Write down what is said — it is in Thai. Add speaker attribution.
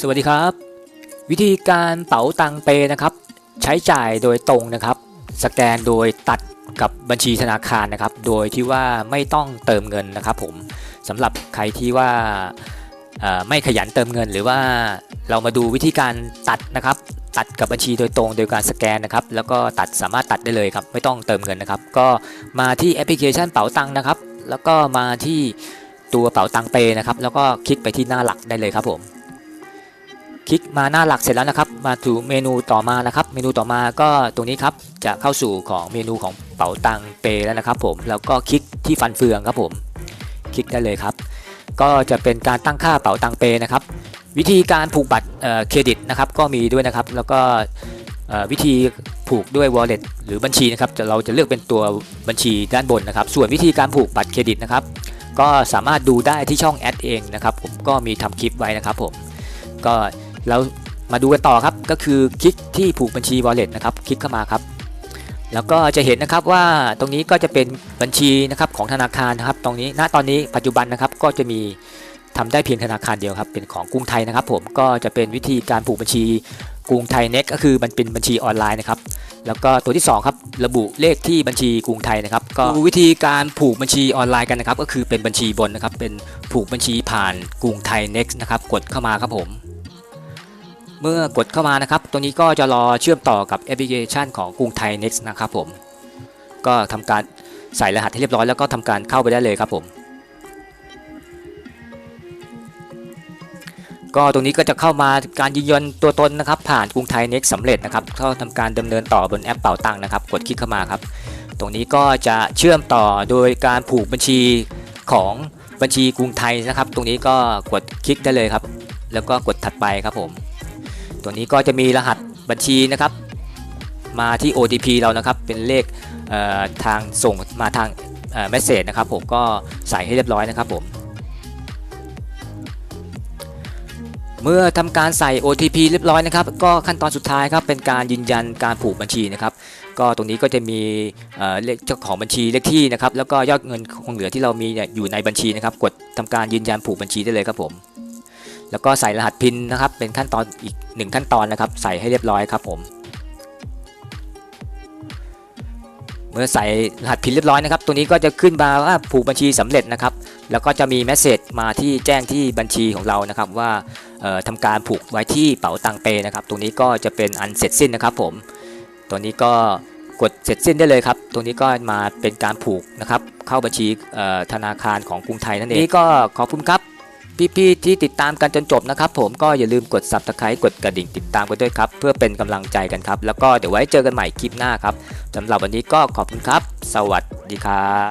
Speaker 1: สวัสดีครับ วิธีการเป๋าตังเปนะครับ ใช้จ่ายโดยตรงนะครับ สแกนโดยตัดกับบัญชีธนาคารนะครับ โดยที่ว่าไม่ต้องเติมเงินนะครับผมสำหรับใครที่ว่าไม่ขยันเติมเงิน หรือว่าเรามาดูวิธีการตัดนะครับ ตัดกับบัญชีโดยตรงโดยการสแกนนะครับ แล้วก็ตัดสามารถตัดได้เลยครับ ไม่ต้องเติมเงินนะครับ ก็มาที่แอปพลิเคชันเป๋าตังนะครับ แล้วก็มาที่ตัวเป๋าตังเปนะครับ แล้วก็คลิกไปที่หน้าหลักได้เลยครับผม คลิกมาหน้าหลักเสร็จแล้วนะครับ มาถึงเมนูต่อมานะครับ เมนูต่อมาก็ตรงนี้ครับจะเข้าสู่ของเมนูของเป๋าตังเปแล้วนะครับ ผมแล้วก็คลิกที่ฟันเฟืองครับผม คลิกได้เลยครับ ก็จะเป็นการตั้งค่าเป๋าตังเปนะครับ วิธีการผูกบัตรเเครดิตนะครับ ก็มีด้วยนะครับ แล้วก็วิธีผูกด้วย wallet หรือบัญชีนะครับเราจะเลือกเป็นตัวบัญชีด้านบนนะครับ ส่วนวิธีการผูกบัตรเครดิตนะครับ ก็สามารถดูได้ที่ช่องแอดเองนะครับ ผมก็มีทำคลิปไว้นะครับ ผมก็ เรามาดูกันต่อครับก็คือคลิกที่ผูกบัญชี wallet นะครับคลิกเข้ามาครับ แล้วก็จะเห็นนะครับว่าตรงนี้ก็จะเป็นบัญชีนะครับของธนาคารนะครับ ตรงนี้ณตอนนี้ปัจจุบันนะครับก็จะมีทำได้เพียงธนาคารเดียวครับเป็นของกรุงไทยนะครับ ผมก็จะเป็นวิธีการผูกบัญชีกรุงไทยเน็กก็คือมันเป็นบัญชีออนไลน์นะครับ แล้วก็ตัวที่สองครับระบุเลขที่บัญชีกรุงไทยนะครับ ก็วิธีการผูกบัญชีออนไลน์กันนะครับ ก็คือเป็นบัญชีบนนะครับ เป็นผูกบัญชีผ่านกรุงไทย Next นะครับกดเข้ามาครับผม เมื่อกดเข้ามานะครับ ตรงนี้ก็จะรอเชื่อมต่อกับแอปพลิเคชันของกรุงไทย Next นะครับผม ก็ทำการใส่รหัสให้เรียบร้อยแล้วก็ทำการเข้าไปได้เลยครับผม ก็ตรงนี้ก็จะเข้ามาการยืนยันตัวตนนะครับ ผ่านกรุงไทย Next สำเร็จนะครับเข้าทำการดำเนินต่อบนแอปเป่าตังค์นะครับ กดคลิกเข้ามาครับ ตรงนี้ก็จะเชื่อมต่อโดยการผูกบัญชีของบัญชีกรุงไทยนะครับ ตรงนี้ก็กดคลิกได้เลยครับ แล้วก็กดถัดไปครับผม ตัวนี้ก็จะมีรหัสบัญชีนะครับ มาที่ OTP เรานะครับเป็นเลขเทางส่งมาทางเมสเซจนะครับผมก็ใส่ให้เรียบร้อยนะครับผมเมื่อทำการใส่ OTP เรียบร้อยนะครับ ก็ขั้นตอนสุดท้ายครับเป็นการยืนยันการผูกบัญชีนะครับ ก็ตรงนี้ก็จะมีเลขเจ้าของบัญชีเลขที่นะครับ แล้วก็ยอดเงินคงเหลือที่เรามีอยู่ในบัญชีนะครับ กดทำการยืนยันผูกบัญชีได้เลยครับผม แล้วก็ใส่รหัสพินนะครับ เป็นขั้นตอนอีกหนึ่งขั้นตอนนะครับ ใส่ให้เรียบร้อยครับผม เมื่อใส่รหัสพินเรียบร้อยนะครับ ตัวนี้ก็จะขึ้นมาว่าผูกบัญชีสำเร็จนะครับ แล้วก็จะมีเมสเซจมาที่แจ้งที่บัญชีของเรานะครับ ว่าเอ่อทำการผูกไว้ที่เป๋าตังเปนะครับตรงนี้ก็จะเป็นอันเสร็จสิ้นนะครับ ผม ตัวนี้ก็กดเสร็จสิ้นได้เลยครับ ตรงนี้ก็มาเป็นการผูกนะครับ เข้าบัญชีธนาคารของกรุงไทยนั่นเอง นี่ก็ขอบคุณครับ พี่ๆที่ติดตามกันจนจบนะครับผมก็อย่าลืมกด subscribe กดกระดิ่งติดตามกันด้วยครับ เพื่อเป็นกำลังใจกันครับ แล้วก็เดี๋ยวไว้เจอกันใหม่คลิปหน้าครับสำหรับวันนี้ก็ขอบคุณครับ สวัสดีครับ